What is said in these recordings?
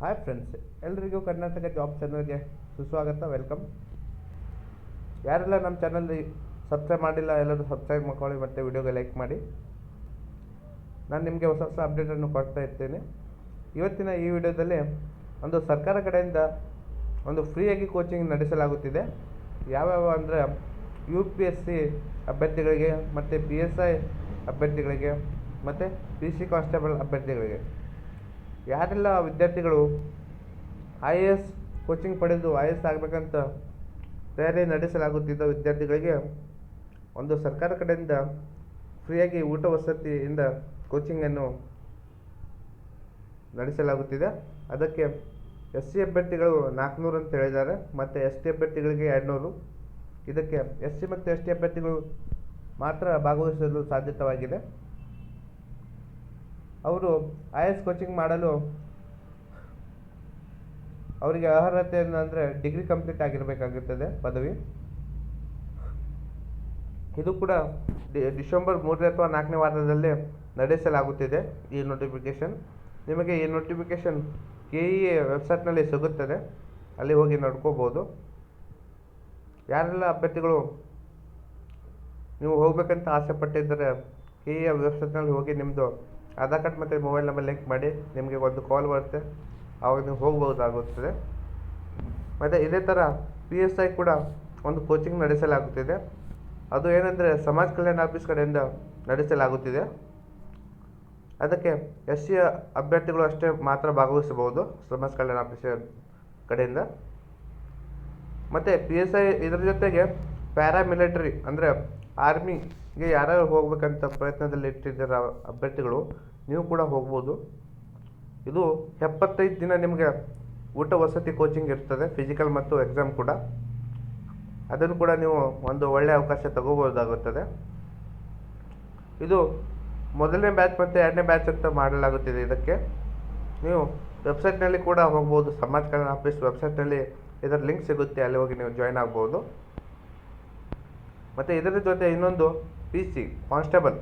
Hi friends ಎಲ್ರಿಗೂ Karnataka job ಚಾನಲ್ಗೆ ಸುಸ್ವಾಗತ ವೆಲ್ಕಮ್ ಯಾರೆಲ್ಲ ನಮ್ಮ ಚಾನಲ್ ಸಬ್ಸ್ಕ್ರೈಬ್ ಮಾಡಿಲ್ಲ, ಎಲ್ಲರೂ ಸಬ್ಸ್ಕ್ರೈಬ್ ಮಾಡ್ಕೊಳ್ಳಿ ಮತ್ತು ವಿಡಿಯೋಗೆ ಲೈಕ್ ಮಾಡಿ. ನಾನು ನಿಮಗೆ ಹೊಸ ಹೊಸ ಅಪ್ಡೇಟನ್ನು ಕೊಡ್ತಾ ಇರ್ತೇನೆ. ಇವತ್ತಿನ ಈ ವಿಡಿಯೋದಲ್ಲಿ ಒಂದು ಸರ್ಕಾರ ಕಡೆಯಿಂದ ಒಂದು ಫ್ರೀಯಾಗಿ ಕೋಚಿಂಗ್ ನಡೆಸಲಾಗುತ್ತಿದೆ. ಯಾವ್ಯಾವ ಅಂದರೆ ಯು ಪಿ ಎಸ್ ಸಿ ಅಭ್ಯರ್ಥಿಗಳಿಗೆ, ಮತ್ತು ಪಿ ಎಸ್ ಐ ಅಭ್ಯರ್ಥಿಗಳಿಗೆ, ಮತ್ತು ಪಿ ಸಿ ಕಾನ್ಸ್ಟೇಬಲ್ ಅಭ್ಯರ್ಥಿಗಳಿಗೆ. ಯಾರೆಲ್ಲ ವಿದ್ಯಾರ್ಥಿಗಳು ಐ ಎ ಎಸ್ ಕೋಚಿಂಗ್ ಪಡೆದು ಐ ಎ ಎಸ್ ಆಗಬೇಕಂತ ತಯಾರಿ ನಡೆಸಲಾಗುತ್ತಿದ್ದ ವಿದ್ಯಾರ್ಥಿಗಳಿಗೆ ಒಂದು ಸರ್ಕಾರ ಕಡೆಯಿಂದ ಫ್ರೀಯಾಗಿ ಊಟ ವಸತಿಯಿಂದ ಕೋಚಿಂಗನ್ನು ನಡೆಸಲಾಗುತ್ತಿದೆ. ಅದಕ್ಕೆ ಎಸ್ ಸಿ ಅಭ್ಯರ್ಥಿಗಳು ನಾಲ್ಕುನೂರು ಅಂತ ಹೇಳಿದ್ದಾರೆ. ಮತ್ತು ಎಸ್ ಟಿ ಅಭ್ಯರ್ಥಿಗಳಿಗೆ ಎರಡುನೂರು. ಇದಕ್ಕೆ ಎಸ್ ಸಿ ಮತ್ತು ಎಸ್ ಟಿ ಅಭ್ಯರ್ಥಿಗಳು ಮಾತ್ರ ಭಾಗವಹಿಸಲು ಸಾಧ್ಯತವಾಗಿದೆ. ಅವರು ಐ ಎಸ್ ಕೋಚಿಂಗ್ ಮಾಡಲು ಅವರಿಗೆ ಅರ್ಹತೆ ಅಂದರೆ ಡಿಗ್ರಿ ಕಂಪ್ಲೀಟ್ ಆಗಿರಬೇಕಾಗುತ್ತದೆ ಪದವಿ. ಇದು ಕೂಡ ಡಿಸೆಂಬರ್ ಮೂರನೇ ಅಥವಾ ನಾಲ್ಕನೇ ವಾರದಲ್ಲಿ ನಡೆಸಲಾಗುತ್ತಿದೆ ಈ ನೋಟಿಫಿಕೇಷನ್ ನಿಮಗೆ ಈ ನೋಟಿಫಿಕೇಷನ್ ಕೆ ಇ ವೆಬ್ಸೈಟ್ನಲ್ಲಿ ಸಿಗುತ್ತದೆ. ಅಲ್ಲಿ ಹೋಗಿ ನೋಡ್ಕೋಬೋದು. ಯಾರೆಲ್ಲ ಅಭ್ಯರ್ಥಿಗಳು ನೀವು ಹೋಗ್ಬೇಕಂತ ಆಸೆ ಪಟ್ಟಿದ್ದರೆ ಕೆ ಇ ವೆಬ್ಸೈಟ್ನಲ್ಲಿ ಹೋಗಿ ನಿಮ್ಮದು ಆಧಾರ್ ಕಾರ್ಡ್ ಮತ್ತು ಮೊಬೈಲ್ ನಂಬರ್ ಲಿಂಕ್ ಮಾಡಿ ನಿಮಗೆ ಒಂದು ಕಾಲ್ ಬರುತ್ತೆ. ಆವಾಗ ನೀವು ಹೋಗ್ಬೋದಾಗುತ್ತದೆ. ಮತ್ತು ಇದೇ ಥರ ಪಿ ಎಸ್ ಐ ಕೂಡ ಒಂದು ಕೋಚಿಂಗ್ ನಡೆಸಲಾಗುತ್ತಿದೆ. ಅದು ಏನೆಂದರೆ ಸಮಾಜ ಕಲ್ಯಾಣ ಆಫೀಸ್ ಕಡೆಯಿಂದ ನಡೆಸಲಾಗುತ್ತಿದೆ. ಅದಕ್ಕೆ ಎಸ್ ಸಿ ಅಭ್ಯರ್ಥಿಗಳು ಅಷ್ಟೇ ಮಾತ್ರ ಭಾಗವಹಿಸಬಹುದು ಸಮಾಜ ಕಲ್ಯಾಣ ಆಫೀಸ್ ಕಡೆಯಿಂದ. ಮತ್ತು ಪಿ ಎಸ್ ಐ ಇದರ ಜೊತೆಗೆ ಪ್ಯಾರಾಮಿಲಿಟರಿ ಅಂದರೆ ಆರ್ಮಿಗೆ ಯಾರ್ಯಾರು ಹೋಗ್ಬೇಕಂತ ಪ್ರಯತ್ನದಲ್ಲಿ ಇಟ್ಟಿದ್ದೀರ ಅಭ್ಯರ್ಥಿಗಳು, ನೀವು ಕೂಡ ಹೋಗ್ಬೋದು. ಇದು ಎಪ್ಪತ್ತೈದು ದಿನ ನಿಮಗೆ ಊಟ ವಸತಿ ಕೋಚಿಂಗ್ ಇರ್ತದೆ ಫಿಸಿಕಲ್ ಮತ್ತು ಎಕ್ಸಾಮ್ ಕೂಡ. ಅದನ್ನು ಕೂಡ ನೀವು ಒಂದು ಒಳ್ಳೆಯ ಅವಕಾಶ ತಗೋಬೋದಾಗುತ್ತದೆ ಇದು ಮೊದಲನೇ ಬ್ಯಾಚ್ ಮತ್ತು ಎರಡನೇ ಬ್ಯಾಚ್ ಅಂತ ಮಾಡಲಾಗುತ್ತಿದೆ ಇದಕ್ಕೆ. ನೀವು ವೆಬ್ಸೈಟ್ನಲ್ಲಿ ಕೂಡ ಹೋಗ್ಬೋದು, ಸಮಾಜ ಕಲ್ಯಾಣ ಆಫೀಸ್ ವೆಬ್ಸೈಟ್ನಲ್ಲಿ ಇದರ ಲಿಂಕ್ ಸಿಗುತ್ತೆ, ಅಲ್ಲಿ ಹೋಗಿ ನೀವು ಜಾಯ್ನ್ ಆಗ್ಬೋದು. ಮತ್ತು ಇದರ ಜೊತೆ ಇನ್ನೊಂದು ಪಿ ಸಿ ಕಾನ್ಸ್ಟೇಬಲ್.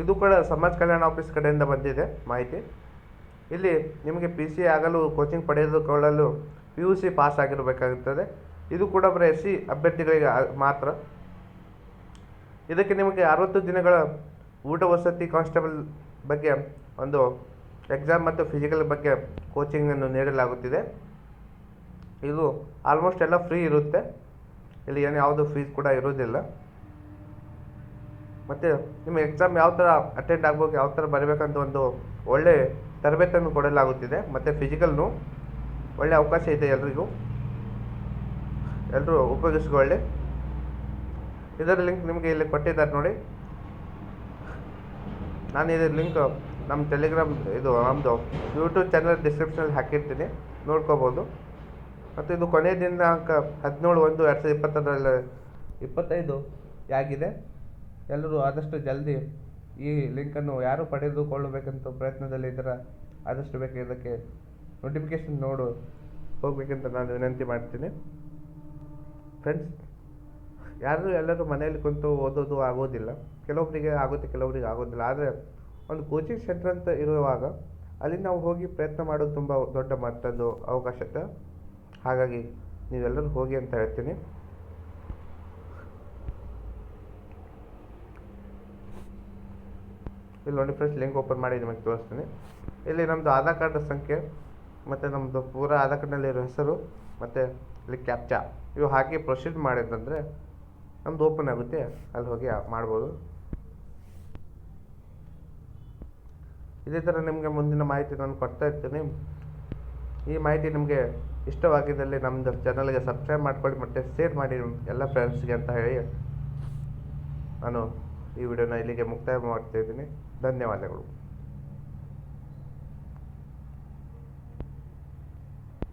ಇದು ಕೂಡ ಸಮಾಜ ಕಲ್ಯಾಣ ಆಫೀಸ್ ಕಡೆಯಿಂದ ಬಂದಿದೆ ಮಾಹಿತಿ. ಇಲ್ಲಿ ನಿಮಗೆ ಪಿ ಸಿ ಆಗಲು ಕೋಚಿಂಗ್ ಪಡೆದುಕೊಳ್ಳಲು ಪಿ ಯು ಸಿ ಪಾಸ್ ಆಗಿರಬೇಕಾಗುತ್ತದೆ. ಇದು ಕೂಡ ಬರೀ ಎಸ್ ಸಿ ಅಭ್ಯರ್ಥಿಗಳಿಗೆ ಮಾತ್ರ. ಇದಕ್ಕೆ ನಿಮಗೆ ಅರವತ್ತು ದಿನಗಳ ಊಟ ವಸತಿ ಕಾನ್ಸ್ಟೇಬಲ್ ಬಗ್ಗೆ ಒಂದು ಎಕ್ಸಾಮ್ ಮತ್ತು ಫಿಸಿಕಲ್ ಬಗ್ಗೆ ಕೋಚಿಂಗನ್ನು ನೀಡಲಾಗುತ್ತಿದೆ. ಇದು ಆಲ್ಮೋಸ್ಟ್ ಎಲ್ಲ ಫ್ರೀ ಇರುತ್ತೆ. ಇಲ್ಲಿ ಏನು ಯಾವುದು ಫೀಸ್ ಕೂಡ ಇರೋದಿಲ್ಲ ಮತ್ತು ನಿಮ್ಮ ಎಕ್ಸಾಮ್ ಯಾವ ಥರ ಅಟೆಂಡ್ ಆಗ್ಬೇಕು, ಯಾವ ಥರ ಬರಬೇಕಂತ ಒಂದು ಒಳ್ಳೆ ತರಬೇತಿಯನ್ನು ಕೊಡಲಾಗುತ್ತಿದೆ. ಮತ್ತು ಫಿಸಿಕಲ್ನು ಒಳ್ಳೆ ಅವಕಾಶ ಇದೆ ಎಲ್ರಿಗೂ. ಎಲ್ಲರೂ ಉಪಯೋಗಿಸ್ಕೊಳ್ಳಿ. ಇದರ ಲಿಂಕ್ ನಿಮಗೆ ಇಲ್ಲಿ ಕೊಟ್ಟಿದ್ದಾರೆ ನೋಡಿ. ನಾನು ಇದರ ಲಿಂಕ್ ನಮ್ಮ ಟೆಲಿಗ್ರಾಮ್ ಇದು ನಮ್ಮದು ಯೂಟ್ಯೂಬ್ ಚಾನಲ್ ಡಿಸ್ಕ್ರಿಪ್ಷನಲ್ಲಿ ಹಾಕಿರ್ತೀನಿ. ನೋಡ್ಕೋಬೋದು. ಮತ್ತು ಇದು ಕೊನೆಯ ದಿನಾಂಕ ಹದಿನೇಳು ಒಂದು ಎರಡು ಸಾವಿರದ ಇಪ್ಪತ್ತರಲ್ಲಿ, ಇಪ್ಪತ್ತೈದು ಆಗಿದೆ. ಎಲ್ಲರೂ ಆದಷ್ಟು ಜಲ್ದಿ ಈ ಲಿಂಕನ್ನು ಯಾರು ಪಡೆದುಕೊಳ್ಳಬೇಕಂತ ಪ್ರಯತ್ನದಲ್ಲಿ ಇದ್ದೀರ? ಆದಷ್ಟು ಬೇಗ ಇದಕ್ಕೆ ನೋಟಿಫಿಕೇಶನ್ ನೋಡು. ಹೋಗಬೇಕಂತ ನಾನು ವಿನಂತಿ ಮಾಡ್ತೀನಿ. ಫ್ರೆಂಡ್ಸ್ ಯಾರು ಎಲ್ಲರೂ ಮನೆಯಲ್ಲಿ ಕುಂತು ಓದೋದು ಆಗೋದಿಲ್ಲ. ಕೆಲವೊಬ್ಬರಿಗೆ ಆಗುತ್ತೆ ಕೆಲವೊಬ್ಬರಿಗೆ ಆಗೋದಿಲ್ಲ. ಆದರೆ ಒಂದು ಕೋಚಿಂಗ್ ಸೆಂಟರ್ ಅಂತ ಇರುವಾಗ ಅಲ್ಲಿ ನಾವು ಹೋಗಿ ಪ್ರಯತ್ನ ಮಾಡೋದು ತುಂಬ ದೊಡ್ಡ ಮಟ್ಟದ್ದು ಅವಕಾಶತೆ ಹಾಗಾಗಿ ನೀವೆಲ್ಲರೂ ಹೋಗಿ ಅಂತ ಹೇಳ್ತೀನಿ. ಇಲ್ಲಿ ನೋಡಿ ಫ್ರೆಂಡ್ಸ್ ಲಿಂಕ್ ಓಪನ್ ಮಾಡಿ ನಿಮಗೆ ತೋರಿಸ್ತೀನಿ. ಇಲ್ಲಿ ನಮ್ಮದು ಆಧಾರ್ ಕಾರ್ಡ್ ಸಂಖ್ಯೆ, ಮತ್ತು ನಮ್ಮದು ಪೂರ ಆಧಾರ್ ಕಾರ್ಡ್ನಲ್ಲಿರೋ ಹೆಸರು, ಮತ್ತು ಇಲ್ಲಿ ಕ್ಯಾಪ್ಚಾ ಇವು ಹಾಕಿ ಪ್ರೊಸೀಡ್ ಮಾಡಿದ್ದಂದರೆ ನಮ್ಮದು ಓಪನ್ ಆಗುತ್ತೆ, ಅಲ್ಲಿ ಹೋಗಿ ಮಾಡ್ಬೋದು. ಇದೇ ಥರ ನಿಮಗೆ ಮುಂದಿನ ಮಾಹಿತಿ ನಾನು ಕೊಡ್ತಾ ಇರ್ತೀನಿ. ಈ ಮಾಹಿತಿ ನಿಮಗೆ ಇಷ್ಟವಾಗಿದ್ದಲ್ಲಿ ನಮ್ಮದು ಚಾನಲ್ಗೆ ಸಬ್ಸ್ಕ್ರೈಬ್ ಮಾಡ್ಕೊಳ್ಳಿ, ಮತ್ತು ಶೇರ್ ಮಾಡಿ ಎಲ್ಲ ಫ್ರೆಂಡ್ಸ್ಗೆ ಅಂತ ಹೇಳಿ ನಾನು ಈ ವಿಡಿಯೋನ ಇಲ್ಲಿಗೆ ಮುಕ್ತಾಯ ಮಾಡ್ತಾ ಇದ್ದೀನಿ. ಧನ್ಯವಾದಗಳು.